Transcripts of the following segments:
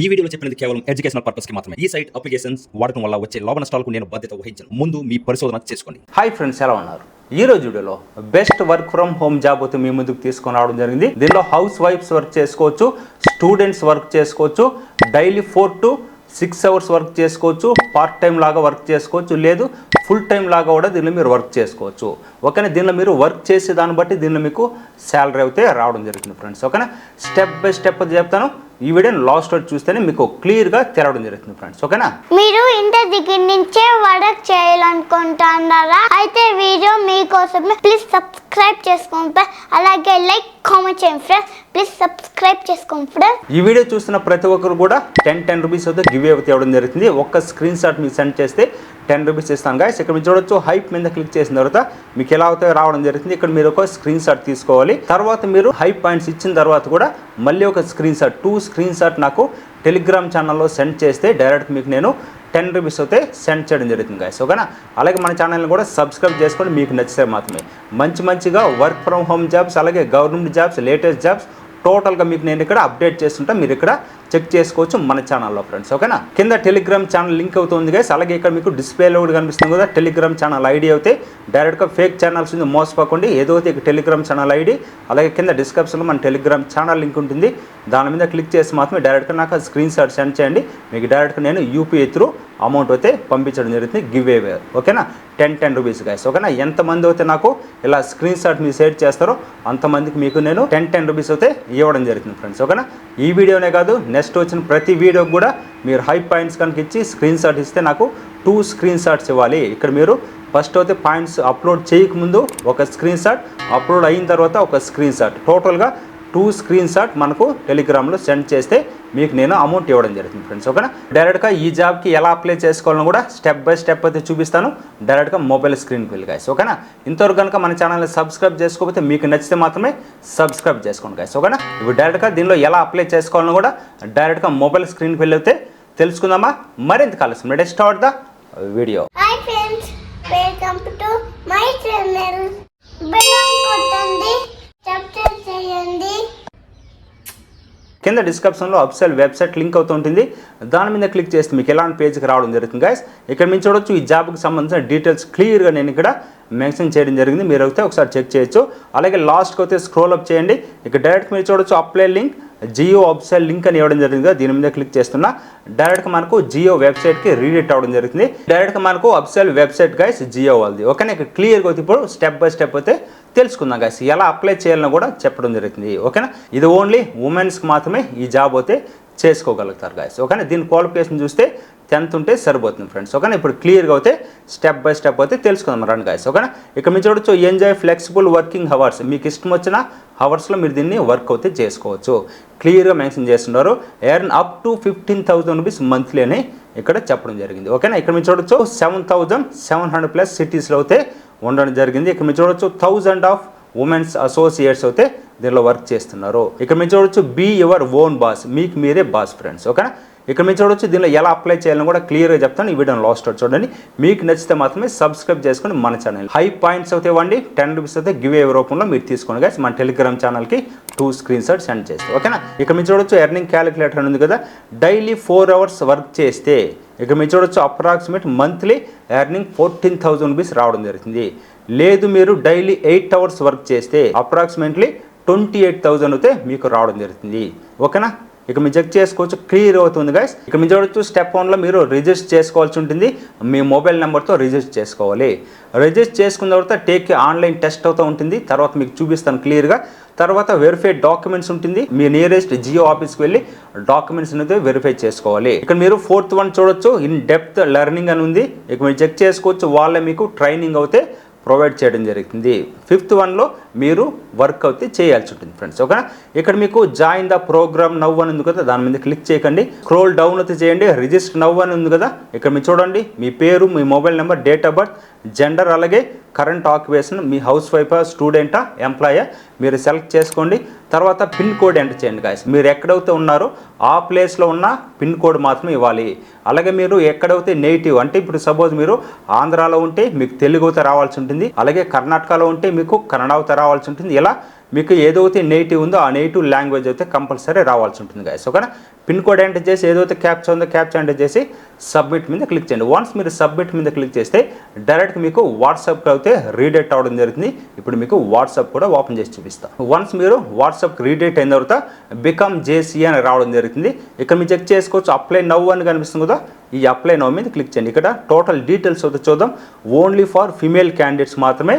ఈ వీడియోలో చెప్పినది కేవలం ఎడ్యుకేషనల్ పర్పస్కి మాత్రమే. ఈ సైట్ అప్లికేషన్స్ వాడటం వల్ల వచ్చే లాభ నష్టాలకు నేను బాధ్యత వహించను. ముందు మీ పరిశోధన చేసుకోండి. హాయ్ ఫ్రెండ్స్ ఎలా ఉన్నారు? ఈ రోజు వీడియోలో best work from home job అయితే మీ ముందుకు తీసుకొని రావడం జరిగింది. దీనిలో హౌస్ వైఫ్స్ వర్క్ చేసుకోవచ్చు స్టూడెంట్స్ వర్క్ చేసుకోవచ్చు daily four to six hours work చేసుకోవచ్చు పార్ట్ టైం లాగా వర్క్ చేసుకోవచ్చు లేదు ఫుల్ టైం లాగా కూడా దీనిలో మీరు వర్క్ చేసుకోవచ్చు. ఓకేనా దీనిలో మీరు వర్క్ చేసే దాన్ని బట్టి దీనిలో మీకు శాలరీ అయితే రావడం జరుగుతుంది ఫ్రెండ్స్ ఓకేనా? స్టెప్ బై స్టెప్ చెప్తాను. ఈ వీడియోని లాస్ట్ వరకు చూస్తేనే మీకు క్లియర్గా తెలవడం జరుగుతుంది ఫ్రెండ్స్ ఓకేనా? మీరు ఇంటి దగ్గర నుంచే వర్క్ చేయాలనుకుంటున్నారా? అయితే వీడియో మీకోసమే ప్లీజ్ సబ్స్క్రైబ్ చేసుకోండి. అలాగే లైక్ కామెంట్ చేయండి ఫ్రెండ్స్ ప్లీజ్ సబ్స్క్రైబ్ చేసుకోండి ఫ్రెండ్స్ ఈ వీడియో చూస్తున్న ప్రతి ఒక్కరు కూడా టెన్ టెన్ రూపీస్ అయితే గివ్ అవే ఇవ్వడం జరుగుతుంది. ఒక్క స్క్రీన్ షాట్ మీకు సెండ్ చేస్తే టెన్ రూపీస్ ఇస్తాను గాయస్ ఇక్కడ మీరు చూడొచ్చు హైప్ మీద క్లిక్ చేసిన తర్వాత మీకు ఎలా అవుతాయో రావడం జరుగుతుంది. ఇక్కడ మీరు ఒక స్క్రీన్ షాట్ తీసుకోవాలి. తర్వాత మీరు హై పాయింట్స్ ఇచ్చిన తర్వాత కూడా మళ్ళీ ఒక screen shot two screen shot నాకు టెలిగ్రామ్ ఛానల్లో సెండ్ చేస్తే డైరెక్ట్ మీకు నేను టెన్ రూపీస్ అయితే సెండ్ చేయడం జరుగుతుంది గాయస్ ఓకేనా అలాగే మన ఛానల్ని కూడా సబ్స్క్రైబ్ చేసుకోండి మీకు నచ్చితే మాత్రమే. మంచి మంచిగా వర్క్ ఫ్రమ్ హోమ్ జాబ్స్ అలాగే గవర్నమెంట్ జాబ్స్ లేటెస్ట్ జాబ్స్ టోటల్గా మీకు నేను ఇక్కడ అప్డేట్ చేస్తుంటా. మీరు ఇక్కడ చెక్ చేసుకోవచ్చు మన ఛానల్లో ఫ్రెండ్స్. ఓకేనా? కింద టెలిగ్రామ్ ఛానల్ లింక్ అవుతుంది గైస్. అలాగే ఇక్కడ మీకు డిస్ప్లేలో కూడా కనిపిస్తుంది కదా టెలిగ్రామ్ ఛానల్ ఐడి అయితే. డైరెక్ట్గా ఫేక్ ఛానల్స్ ఉంది మోసపోకండి. ఏదో అయితే టెలిగ్రామ్ ఛానల్ ఐడి అలాగే కింద డిస్క్రిప్షన్లో మన టెలిగ్రామ్ ఛానల్ లింక్ ఉంటుంది. దాని మీద క్లిక్ చేసి మాత్రమే డైరెక్ట్గా నాకు స్క్రీన్ షాట్ సెండ్ చేయండి. మీకు డైరెక్ట్గా నేను యూపీఐ త్రూ అమౌంట్ అయితే పంపించడం జరుగుతుంది గివ్ అవే ఓకేనా టెన్ టెన్ రూపీస్ గైస్ ఓకేనా ఎంతమంది అయితే నాకు ఇలా స్క్రీన్ షాట్ మీరు షేర్ చేస్తారో అంతమందికి మీకు నేను టెన్ టెన్ రూపీస్ అయితే ఇవ్వడం జరుగుతుంది ఫ్రెండ్స్ ఓకేనా ఈ వీడియోనే కాదు నెక్స్ట్ వచ్చిన ప్రతి వీడియోకి కూడా మీరు హై పాయింట్స్ కనుక ఇచ్చి స్క్రీన్ షాట్ ఇస్తే నాకు టూ స్క్రీన్ షాట్స్ ఇవ్వాలి. ఇక్కడ మీరు ఫస్ట్ అయితే పాయింట్స్ అప్లోడ్ చేయకముందు ఒక స్క్రీన్ షాట్ అప్లోడ్ అయిన తర్వాత ఒక స్క్రీన్ షాట్ టోటల్గా టూ స్క్రీన్ షాట్ మనకు టెలిగ్రామ్లో సెండ్ చేస్తే మీకు నేను అమౌంట్ ఇవ్వడం జరుగుతుంది ఫ్రెండ్స్ ఓకేనా? డైరెక్ట్గా ఈ జాబ్కి ఎలా అప్లై చేసుకోవాలని కూడా స్టెప్ బై స్టెప్ అయితే చూపిస్తాను. డైరెక్ట్గా మొబైల్ స్క్రీన్కి వెళ్ళి గాయస్ ఓకేనా? ఇంతవరకు కనుక మన ఛానల్ని సబ్స్క్రైబ్ చేసుకోకపోతే మీకు నచ్చితే మాత్రమే సబ్స్క్రైబ్ చేసుకోండి గాయస్ ఓకేనా? ఇప్పుడు డైరెక్ట్గా దీనిలో ఎలా అప్లై చేసుకోవాలని కూడా డైరెక్ట్గా మొబైల్ స్క్రీన్కి వెళ్ళితే తెలుసుకుందామా? మరింత కాలుస్తుంది ready start the video welcome to my channel bell కొట్టండి సబ్స్క్రైబ్ చేయండి కింద డిస్క్రిప్షన్లో అప్సెల్ వెబ్సైట్ లింక్ అవుతుంటుంది దాని మీద క్లిక్ చేస్తే మీకు ఎలాంటి పేజ్కి రావడం జరుగుతుంది గైస్ ఇక్కడ మీరు చూడొచ్చు ఈ జాబ్కి సంబంధించిన డీటెయిల్స్ క్లియర్గా నేను ఇక్కడ మెన్షన్ చేయడం జరిగింది. మీరు అయితే ఒకసారి చెక్ చేయొచ్చు. అలాగే లాస్ట్కి అయితే స్క్రోల్ అప్ చేయండి. ఇక డైరెక్ట్ మీరు చూడొచ్చు apply link Jio upsell link అని ఇవ్వడం జరిగింది. దీని మీద క్లిక్ చేస్తున్నా. డైరెక్ట్గా మనకు జియో వెబ్సైట్కి రీడెట్ అవ్వడం జరుగుతుంది. డైరెక్ట్గా మనకు అప్సెల్ వెబ్సైట్ గైస్ జియో వాళ్ళది. ఓకేనా ఇక్కడ క్లియర్గా అయితే ఇప్పుడు స్టెప్ బై స్టెప్ అయితే తెలుసుకుందాం గైస్ ఎలా అప్లై చేయాలని కూడా చెప్పడం జరుగుతుంది. ఓకేనా? ఇది ఓన్లీ ఉమెన్స్కి మాత్రమే ఈ జాబ్ అయితే చేసుకోగలుగుతారు గాయస్ ఓకేనా? దీని క్వాలిఫికేషన్ చూస్తే టెన్త్ ఉంటే సరిపోతుంది ఫ్రెండ్స్. ఓకేనా? ఇప్పుడు క్లియర్గా అయితే స్టెప్ బై స్టెప్ అయితే తెలుసుకుందాం. రండి గాయస్ ఓకేనా? ఇక్కడ మీరు చూడొచ్చు ఎంజాయ్ ఫ్లెక్సిబుల్ వర్కింగ్ హవర్స్ మీకు ఇష్టం వచ్చిన హవర్స్లో మీరు దీన్ని వర్క్ అయితే చేసుకోవచ్చు. క్లియర్గా మెన్షన్ చేస్తున్నారు. Earn up to fifteen thousand rupees monthly అని ఇక్కడ చెప్పడం జరిగింది. ఓకేనా? ఇక్కడ మీరు చూడొచ్చు seven thousand seven hundred plus సిటీస్లో అయితే ఉండడం జరిగింది. ఇక్కడ మీరు చూడొచ్చు థౌజండ్ ఆఫ్ ఉమెన్స్ అసోసియేట్స్ అయితే దీనిలో వర్క్ చేస్తున్నారు. ఇక్కడ మీరు చూడొచ్చు బీ యువర్ ఓన్ బాస్ మీకు మీరే బాస్ ఫ్రెండ్స్ ఓకేనా? ఇక్కడ మీరు చూడొచ్చు దీనిలో ఎలా అప్లై చేయాలని కూడా క్లియర్గా చెప్తాను. ఈ వీడియోని లాస్ట్ చూడండి. మీకు నచ్చితే మాత్రమే సబ్స్క్రైబ్ చేసుకొని మన ఛానల్ హై పాయింట్స్ అయితే ఇవ్వండి టెన్ రూపీస్ అయితే గివ్ ఏ రూపంలో మీరు తీసుకోండి guys. మన టెలిగ్రామ్ ఛానల్కి టూ స్క్రీన్ షాట్ సెండ్ చేస్తే. ఓకేనా ఇక్కడ మీరు చూడొచ్చు ఎర్నింగ్ క్యాలిక్యులేటర్ అని ఉంది కదా. డైలీ ఫోర్ అవర్స్ వర్క్ చేస్తే ఇక మీరు చూడొచ్చు approximate monthly earning fourteen thousand rupees రావడం జరుగుతుంది. లేదు మీరు డైలీ ఎయిట్ అవర్స్ వర్క్ చేస్తే అప్రాక్సిమేట్లీ ట్వంటీ ఎయిట్ థౌసండ్ అయితే మీకు రావడం జరుగుతుంది. ఓకేనా ఇక మీరు చెక్ చేసుకోవచ్చు క్లియర్ అవుతుంది గైస్ ఇక మీరు చూడొచ్చు స్టెప్ వన్లో మీరు రిజిస్టర్ చేసుకోవాల్సి ఉంటుంది. మీ మొబైల్ నెంబర్తో రిజిస్టర్ చేసుకోవాలి. రిజిస్టర్ చేసుకున్న తర్వాత టేక్ ఆన్లైన్ టెస్ట్ అవుతూ ఉంటుంది. తర్వాత మీకు చూపిస్తాను క్లియర్గా తర్వాత వెరిఫై డాక్యుమెంట్స్ ఉంటుంది. మీ నియరెస్ట్ జియో ఆఫీస్కి వెళ్ళి డాక్యుమెంట్స్ అనేది వెరిఫై చేసుకోవాలి. ఇక్కడ మీరు ఫోర్త్ వన్ చూడొచ్చు. ఇన్ డెప్త్ లెర్నింగ్ అని ఉంది. ఇక మీరు చెక్ చేసుకోవచ్చు. వాళ్ళే మీకు ట్రైనింగ్ అవుతే ప్రొవైడ్ చేయడం జరుగుతుంది ఫిఫ్త్ వన్లో మీరు వర్క్ అయితే చేయాల్సి ఉంటుంది ఫ్రెండ్స్. ఓకేనా? ఇక్కడ మీకు జాయిన్ ద ప్రోగ్రామ్ నవ్ అని ఉంది కదా దాని మీద క్లిక్ చేయకండి. స్క్రోల్ డౌన్ అయితే చేయండి. రిజిస్టర్ నవ్ అని ఉంది కదా ఇక్కడ మీరు చూడండి. మీ పేరు మీ mobile number date of birth gender అలాగే కరెంట్ ఆక్యుపేషన్ మీ హౌస్ వైఫా స్టూడెంటా ఎంప్లాయా మీరు సెలెక్ట్ చేసుకోండి. తర్వాత పిన్ కోడ్ ఎంటర్ చేయండి గాయస్ మీరు ఎక్కడైతే ఉన్నారో ఆ ప్లేస్లో ఉన్న పిన్ కోడ్ మాత్రమే ఇవ్వాలి. అలాగే మీరు ఎక్కడైతే నెగిటివ్ అంటే ఇప్పుడు సపోజ్ మీరు ఆంధ్రాలో ఉంటే మీకు తెలుగు అయితే రావాల్సి ఉంటుంది. అలాగే కర్ణాటకలో ఉంటే మీకు కన్నడ అవుతా రావాల్సి ఉంటుంది. ఇలా మీకు ఏదైతే నేటివ్ ఉందో ఆ నేటివ్ లాంగ్వేజ్ అయితే కంపల్సరీ రావాల్సి ఉంటుంది గాయస్ ఓకేనా? పిన్ కోడ్ ఎంటర్ చేసి ఏదైతే క్యాప్చా ఉందో క్యాప్చా ఎంటర్ చేసి సబ్మిట్ మీద క్లిక్ చేయండి. వన్స్ మీరు సబ్మిట్ మీద క్లిక్ చేస్తే డైరెక్ట్ మీకు వాట్సాప్కి అయితే రీడేట్ అవ్వడం జరుగుతుంది. ఇప్పుడు మీకు వాట్సాప్ కూడా ఓపెన్ చేసి చూపిస్తాను వన్స్ మీరు వాట్సాప్కి రీడేట్ అయిన తర్వాత బికమ్ జేసీ అని రావడం జరుగుతుంది. ఇక్కడ మీరు చెక్ చేసుకోవచ్చు అప్లై నవ్వు అని కనిపిస్తుంది కదా. ఈ అప్లై నౌ మీద క్లిక్ చేయండి. ఇక్కడ టోటల్ డీటెయిల్స్ అయితే చూద్దాం. ఓన్లీ ఫర్ ఫిమేల్ క్యాండిడేట్స్ మాత్రమే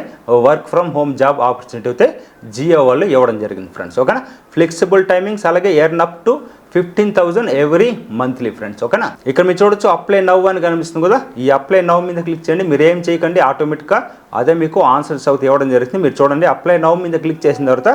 work from home job opportunity అయితే జియో వాళ్ళు ఇవ్వడం జరిగింది ఫ్రెండ్స్ ఓకేనా ఫ్లెక్సిబుల్ టైమింగ్స్ అలాగే earn up to fifteen thousand every monthly friends ఓకేనా ఇక్కడ మీరు చూడొచ్చు అప్లై నవ్ అని కనిపిస్తుంది కదా. ఈ అప్లై నవ్ మీద క్లిక్ చేయండి. మీరు ఏం చేయకండి ఆటోమేటిక్గా అదే మీకు ఆన్సర్స్ అవుతాయి ఇవ్వడం జరుగుతుంది. మీరు చూడండి అప్లై నవ్ మీద క్లిక్ చేసిన తర్వాత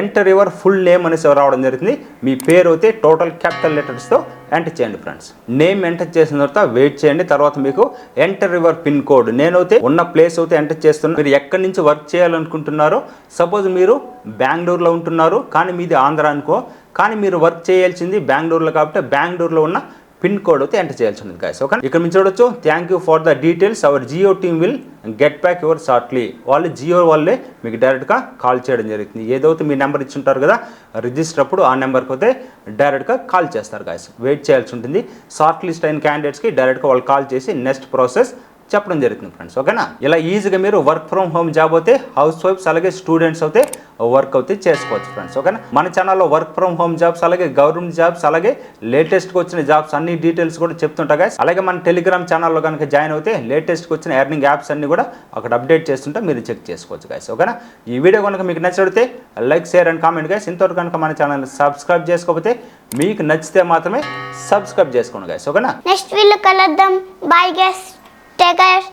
ఎంటర్ యువర్ ఫుల్ నేమ్ అనేసి రావడం జరుగుతుంది. మీ పేరు అయితే టోటల్ క్యాపిటల్ లెటర్స్తో ఎంటర్ చేయండి ఫ్రెండ్స్ నేమ్ ఎంటర్ చేసిన తర్వాత వెయిట్ చేయండి. తర్వాత మీకు ఎంటర్ యువర్ పిన్ కోడ్ నేనైతే ఉన్న ప్లేస్ అయితే ఎంటర్ చేస్తున్నా. మీరు ఎక్కడి నుంచి వర్క్ చేయాలనుకుంటున్నారో సపోజ్ మీరు బెంగళూరులో ఉంటున్నారు కానీ మీది ఆంధ్ర అనుకో. కానీ మీరు వర్క్ చేయాల్సింది బెంగళూరులో కాబట్టి బెంగళూరులో ఉన్న పిన్ కోడ్ అయితే ఎంటర్ చేయాల్సి ఉంది గాయస్ ఓకే ఇక్కడ నుంచి చూడొచ్చు. Thank you for the details our Jio team will get back your shortly వాళ్ళు జియో వాళ్ళే మీకు డైరెక్ట్గా కాల్ చేయడం జరుగుతుంది. ఏదైతే మీ నెంబర్ ఇచ్చి ఉంటారు కదా రిజిస్టర్ అప్పుడు ఆ నెంబర్కి అయితే డైరెక్ట్గా కాల్ చేస్తారు గాయస్ వెయిట్ చేయాల్సి ఉంటుంది. షార్ట్ లిస్ట్ అయిన క్యాండిడేట్స్కి డైరెక్ట్గా వాళ్ళు కాల్ చేసి నెక్స్ట్ ప్రాసెస్ చెప్పడం జరుగుతుంది ఫ్రెండ్స్ ఓకేనా? ఇలా ఈజీగా మీరు వర్క్ ఫ్రమ్ హోమ్ జాబ్ అయితే హౌస్ వైఫ్స్ అలాగే స్టూడెంట్స్ అయితే వర్క్ అయితే చేసుకోవచ్చు ఫ్రెండ్స్ ఓకేనా? మన ఛానల్లో వర్క్ ఫ్రమ్ హోమ్ జాబ్స్ అలాగే గవర్నమెంట్ జాబ్స్ అలాగే లేటెస్ట్గా వచ్చిన జాబ్స్ అన్ని డీటెయిల్స్ కూడా చెప్తుంటా గాయస్ అలాగే మన టెలిగ్రామ్ ఛానల్లో కనుక జాయిన్ అయితే లేటెస్ట్గా వచ్చిన ఎర్నింగ్ యాప్స్ అన్ని కూడా అక్కడ అప్డేట్ చేస్తుంటే మీరు చెక్ చేసుకోవచ్చు గాయస్ ఓకేనా? ఈ వీడియో కనుక మీకు నచ్చితే like share and comment guys ఇంతవరకు కనుక మన ఛానల్ సబ్స్క్రైబ్ చేసుకోకపోతే మీకు నచ్చితే మాత్రమే సబ్స్క్రైబ్ చేసుకోండి గాయస్ ఓకేనా? నెక్స్ట్ వీళ్ళు కలుద్దాం. Bye guess take care